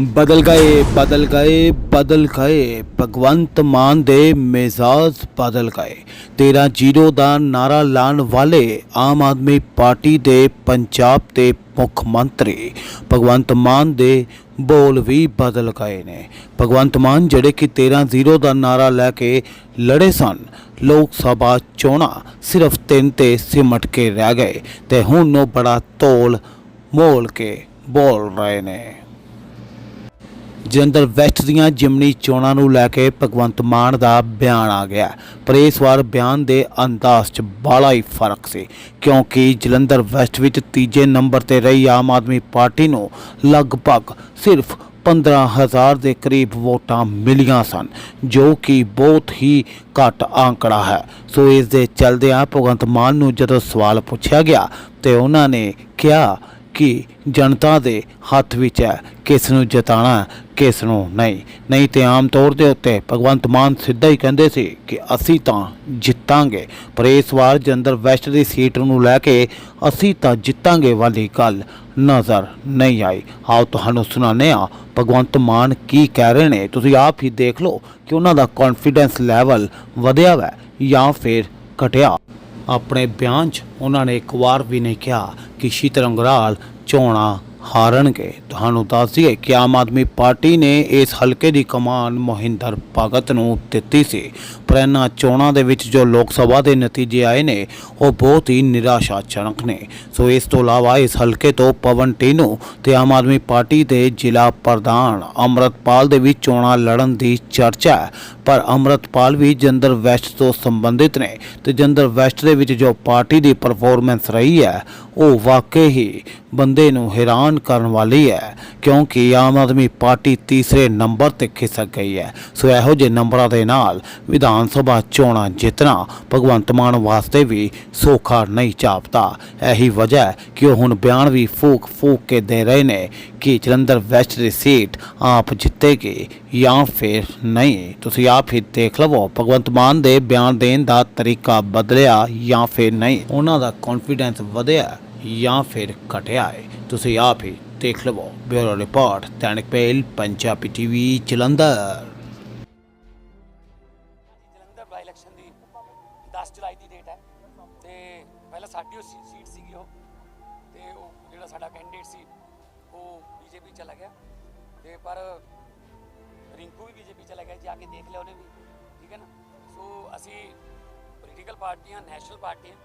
ਬਦਲ ਗਏ ਬਦਲ ਗਏ ਬਦਲ ਗਏ। ਭਗਵੰਤ ਮਾਨ ਦੇ ਮਿਜ਼ਾਜ ਬਦਲ ਗਏ। 13 ਜ਼ੀਰੋ ਦਾ ਨਾਰਾ ਲਾਉਣ ਵਾਲੇ ਆਮ ਆਦਮੀ ਪਾਰਟੀ ਦੇ ਪੰਜਾਬ ਦੇ ਮੁੱਖ ਮੰਤਰੀ ਭਗਵੰਤ ਮਾਨ ਦੇ ਬੋਲ ਵੀ ਬਦਲ ਗਏ ਨੇ। ਭਗਵੰਤ ਮਾਨ ਜਿਹੜੇ ਕਿ 13 ਜ਼ੀਰੋ ਦਾ ਨਾਰਾ ਲੈ ਕੇ ਲੜੇ ਸਨ, ਲੋਕ ਸਭਾ ਚੋਣਾਂ ਸਿਰਫ ਤਿੰਨ ਤੇ ਸਿਮਟ ਕੇ ਰਹਿ ਗਏ ਤੇ ਹੁਣ ਉਹ ਬੜਾ ਤੋਲ ਮੋਲ ਕੇ ਬੋਲ ਰਹੇ ਨੇ। ਜਲੰਧਰ ਵੈਸਟ ਦੀਆਂ ਜਿਮਨੀ ਚੋਣਾਂ ਨੂੰ ਲੈ ਕੇ ਭਗਵੰਤ ਮਾਨ ਦਾ ਬਿਆਨ ਆ ਗਿਆ। ਪਰ ਇਸ ਵਾਰ ਬਿਆਨ ਦੇ ਅੰਦਾਜ਼ 'ਚ ਬਾਲਾ ਹੀ ਫ਼ਰਕ ਸੀ, ਕਿਉਂਕਿ ਜਲੰਧਰ ਵੈਸਟ ਵਿੱਚ ਤੀਜੇ ਨੰਬਰ ਤੇ ਰਹੀ ਆਮ ਆਦਮੀ ਪਾਰਟੀ ਨੂੰ ਲਗਭਗ ਸਿਰਫ 15000 ਦੇ ਕਰੀਬ ਵੋਟਾਂ ਮਿਲੀਆਂ ਸਨ, ਜੋ ਕਿ ਬਹੁਤ ਹੀ ਘੱਟ ਆંકੜਾ ਹੈ। ਸੋ ਇਸ ਦੇ ਚਲਦਿਆਂ ਭਗਵੰਤ ਮਾਨ ਨੂੰ ਜਦੋਂ ਸਵਾਲ ਪੁੱਛਿਆ ਗਿਆ, ਤੇ ਉਹਨਾਂ ਨੇ ਕਿਹਾ ਕਿ ਜਨਤਾ ਦੇ ਹੱਥ ਵਿੱਚ ਹੈ? ਕਿਸ ਨੂੰ ਜਿਤਾਣਾ, ਕਿਸ ਨੂੰ ਨਹੀਂ? ਨਹੀਂ ਤੇ ਆਮ ਤੌਰ ਦੇ ਉੱਤੇ ਭਗਵੰਤ ਮਾਨ ਸਿੱਧਾ ਹੀ ਕਹਿੰਦੇ ਸੀ ਕਿ ਅਸੀਂ ਤਾਂ ਜਿੱਤਾਂਗੇ। ਪਰ ਇਸ ਵਾਰ ਜੰਦਰ ਵੈਸਟ ਦੀ ਸੀਟ ਨੂੰ ਲੈ ਕੇ ਅਸੀਂ ਤਾਂ ਜਿੱਤਾਂਗੇ ਵਾਲੀ ਗੱਲ ਨਜ਼ਰ ਨਹੀਂ ਆਈ। ਆਓ ਤੁਹਾਨੂੰ ਸੁਣਾਉਂਦੇ ਹਾਂ ਭਗਵੰਤ ਮਾਨ ਕੀ ਕਹਿ ਰਹੇ ਨੇ। ਤੁਸੀਂ ਆਪ ਹੀ ਦੇਖ ਲਓ ਕਿ ਉਹਨਾਂ ਦਾ ਕੌਨਫੀਡੈਂਸ ਲੈਵਲ ਵਧਿਆ ਹੈ ਜਾਂ ਫਿਰ ਘਟਿਆ। ਆਪਣੇ ਬਿਆਨ 'ਚ ਉਹਨਾਂ ਨੇ ਇੱਕ ਵਾਰ ਵੀ ਨਹੀਂ ਕਿਹਾ ਕਿ ਸ਼ੀਤਲ ਅੰਗਰਾਲ ਚੋਣਾਂ ਹਾਰਨਗੇ। ਤੁਹਾਨੂੰ ਦੱਸ ਦਈਏ ਕਿ ਆਮ ਆਦਮੀ ਪਾਰਟੀ ਨੇ ਇਸ ਹਲਕੇ ਦੀ ਕਮਾਨ ਮੋਹਿੰਦਰ ਭਗਤ ਨੂੰ ਦਿੱਤੀ ਸੀ। ਪਰ ਇਹਨਾਂ ਚੋਣਾਂ ਦੇ ਵਿੱਚ ਜੋ ਲੋਕ ਸਭਾ ਦੇ ਨਤੀਜੇ ਆਏ ਨੇ, ਉਹ ਬਹੁਤ ਹੀ ਨਿਰਾਸ਼ਾਜਨਕ ਨੇ। ਸੋ ਇਸ ਤੋਂ ਇਲਾਵਾ ਇਸ ਹਲਕੇ ਤੋਂ ਪਵਨ ਟੀਨੂ ਤੇ ਆਮ ਆਦਮੀ ਪਾਰਟੀ ਦੇ ਜ਼ਿਲ੍ਹਾ ਪ੍ਰਧਾਨ ਅੰਮ੍ਰਿਤਪਾਲ ਦੇ ਵੀ ਚੋਣਾਂ ਲੜਨ ਦੀ ਚਰਚਾ ਹੈ। ਪਰ ਅੰਮ੍ਰਿਤਪਾਲ ਵੀ ਜੰਦਰ ਵੈਸਟ ਤੋਂ ਸੰਬੰਧਿਤ ਨੇ ਤੇ ਜੰਦਰ ਵੈਸਟ ਦੇ ਵਿੱਚ ਜੋ ਪਾਰਟੀ ਦੀ ਪਰਫਾਰਮੈਂਸ ਰਹੀ ਹੈ, ਉਹ ਵਾਕਈ ਹੀ ਬੰਦੇ ਨੂੰ ਹੈਰਾਨ ਕਰਨ ਵਾਲੀ ਹੈ, ਕਿਉਂਕਿ ਆਮ ਆਦਮੀ ਪਾਰਟੀ ਤੀਸਰੇ ਨੰਬਰ ਤੇ ਖਿਸਕ ਗਈ ਹੈ। ਸੋ ਇਹੋ ਜਿਹੇ ਨੰਬਰਾਂ ਦੇ ਨਾਲ ਵਿਧਾਨ ਸਭਾ ਚੋਣਾਂ ਜਿੱਤਣਾ ਭਗਵੰਤ ਮਾਨ ਵਾਸਤੇ ਵੀ ਸੌਖਾ ਨਹੀਂ ਜਾਪਦਾ। ਇਹੀ ਵਜ੍ਹਾ ਹੈ ਕਿ ਉਹ ਹੁਣ ਬਿਆਨ ਵੀ ਫੂਕ ਫੂਕ ਕੇ ਦੇ ਰਹੇ ਨੇ ਕਿ ਜਲੰਧਰ ਵੈਸਟ ਦੀ ਸੀਟ ਆਪ ਜਿੱਤੇਗੀ ਜਾਂ ਫਿਰ ਨਹੀਂ। ਤੁਸੀਂ ਆਪ ਹੀ ਦੇਖ ਲਵੋ, ਭਗਵੰਤ ਮਾਨ ਦੇ ਬਿਆਨ ਦੇਣ ਦਾ ਤਰੀਕਾ ਬਦਲਿਆ ਜਾਂ ਫਿਰ ਨਹੀਂ। ਉਹਨਾਂ ਦਾ ਕੌਨਫੀਡੈਂਸ ਵਧਿਆ ਜਾਂ ਫਿਰ ਘਟਿਆ ਹੈ। ਤੁਸੀਂ ਆਪ ਹੀ ਦੇਖ ਲਵੋ। Bureau report, Dainik Pahal Punjabi TV Jalandhar. Jalandhar by election ਦੀ 10 ਜੁਲਾਈ ਦੀ ਡੇਟ ਹੈ। ਤੇ ਪਹਿਲਾਂ ਸਾਡੀ ਉਹ ਸੀਟ ਸੀਗੀ ਉਹ। ਤੇ ਉਹ ਜਿਹੜਾ ਸਾਡਾ ਕੈਂਡੀਡੇਟ ਸੀ, ਉਹ ਬੀਜੇਪੀ ਚਲਾ ਗਿਆ। ਤੇ ਪਰ ਰਿੰਕੂ ਵੀ ਬੀਜੇਪੀ ਚਲਾ ਗਿਆ, ਜਾ ਕੇ ਦੇਖ ਲਿਆ ਉਹਨੇ ਵੀ। ਠੀਕ ਹੈ ਨਾ? ਸੋ ਅਸੀਂ ਪੋਲੀਟੀਕਲ ਪਾਰਟੀਆਂ ਨੈਸ਼ਨਲ ਪਾਰਟੀਆਂ,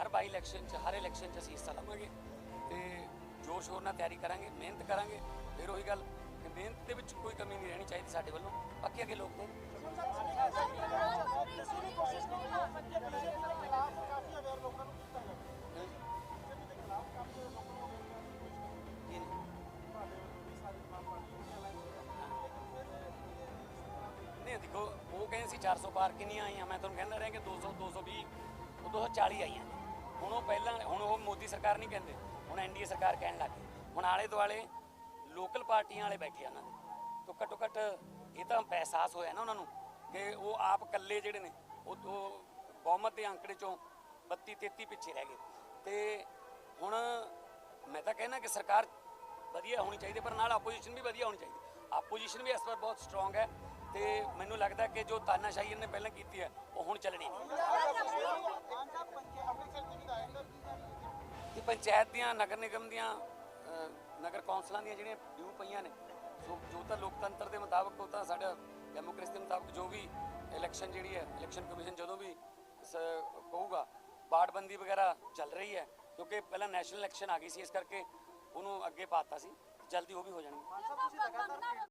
ਹਰ ਬਾਈ ਇਲੈਕਸ਼ਨ 'ਚ, ਹਰ ਇਲੈਕਸ਼ਨ 'ਚ ਅਸੀਂ ਹਿੱਸਾ ਲਵਾਂਗੇ। ਜ਼ੋਰ ਸ਼ੋਰ ਨਾਲ ਤਿਆਰੀ ਕਰਾਂਗੇ, ਮਿਹਨਤ ਕਰਾਂਗੇ, ਫਿਰ ਉਹੀ ਗੱਲ ਕਿ ਮਿਹਨਤ ਦੇ ਵਿੱਚ ਕੋਈ ਕਮੀ ਨਹੀਂ ਰਹਿਣੀ ਚਾਹੀਦੀ ਸਾਡੇ ਵੱਲੋਂ। ਬਾਕੀ ਅੱਗੇ ਲੋਕ ਨਹੀਂ, ਦੇਖੋ, ਉਹ ਕਹਿੰਦੇ ਸੀ 400 ਪਾਰ ਕਿੰਨੀਆਂ ਆਈਆਂ? ਮੈਂ ਤੁਹਾਨੂੰ ਕਹਿੰਦਾ ਰਿਹਾ ਕਿ 200 220 ਉਹ 240 ਆਈਆਂ। ਹੁਣ ਉਹ ਪਹਿਲਾਂ, ਹੁਣ ਉਹ ਮੋਦੀ ਸਰਕਾਰ ਨਹੀਂ ਕਹਿੰਦੇ। ਹੁਣ ਐਨਡੀਏ ਸਰਕਾਰ ਕਹਿਣ ਲੱਗ ਗਈ। ਹੁਣ ਆਲੇ ਦੁਆਲੇ ਲੋਕਲ ਪਾਰਟੀਆਂ ਵਾਲੇ ਬੈਠੇ ਆ ਉਹਨਾਂ ਦੇ। ਤੋਂ ਘੱਟੋ ਘੱਟ ਇਹ ਤਾਂ ਅਹਿਸਾਸ ਹੋਇਆ ਨਾ ਉਹਨਾਂ ਨੂੰ ਕਿ ਉਹ ਆਪ ਇਕੱਲੇ ਜਿਹੜੇ ਨੇ, ਉਹ ਬਹੁਮਤ ਦੇ ਅੰਕੜੇ ਚੋਂ 32 33 ਪਿੱਛੇ ਰਹਿ ਗਏ। ਤੇ ਹੁਣ ਮੈਂ ਤਾਂ ਕਹਿਣਾ ਕਿ ਸਰਕਾਰ ਵਧੀਆ ਹੋਣੀ ਚਾਹੀਦੀ, ਪਰ ਨਾਲ ਆਪੋਜੀਸ਼ਨ ਵੀ ਵਧੀਆ ਹੋਣੀ ਚਾਹੀਦੀ। ਆਪੋਜੀਸ਼ਨ ਵੀ ਇਸ ਵਾਰ ਬਹੁਤ ਸਟਰੋਂਗ ਹੈ ਤੇ ਮੈਨੂੰ ਲੱਗਦਾ ਕਿ ਜੋ ਤਾਨਾਸ਼ਾਹੀ ਇਹਨੇ ਪਹਿਲਾਂ ਕੀਤੀ ਹੈ, ਉਹ ਹੁਣ ਚੱਲਣੀ ਨਹੀਂ। ਪੰਚਾਇਤ ਦੀਆਂ, ਨਗਰ ਨਿਗਮ ਦੀਆਂ ਨਗਰ ਕੌਂਸਲਾਂ ਦੀਆਂ ਜਿਹੜੀਆਂ ਡਿਊ ਪਈਆਂ ਨੇ ਸੋ ਜੋ ਤਾਂ ਲੋਕਤੰਤਰ ਦੇ ਮੁਤਾਬਕ ਉਹ ਤਾਂ ਸਾਡਾ ਡੈਮੋਕ੍ਰੇਸੀ ਦੇ ਮੁਤਾਬਕ ਜੋ ਵੀ ਇਲੈਕਸ਼ਨ ਜਿਹੜੀ ਹੈ ਇਲੈਕਸ਼ਨ ਕਮਿਸ਼ਨ ਜਦੋਂ ਵੀ ਸ- ਕਹੂਗਾ ਬਾੜਬੰਦੀ ਵਗੈਰਾ ਚੱਲ ਰਹੀ ਹੈ, ਕਿਉਂਕਿ ਪਹਿਲਾਂ ਨੈਸ਼ਨਲ ਇਲੈਕਸ਼ਨ ਆ ਗਈ ਸੀ, ਇਸ ਕਰਕੇ ਉਹਨੂੰ ਅੱਗੇ ਪਾਤਾ ਸੀ, ਜਲਦੀ ਉਹ ਵੀ ਹੋ ਜਾਣਗੇ।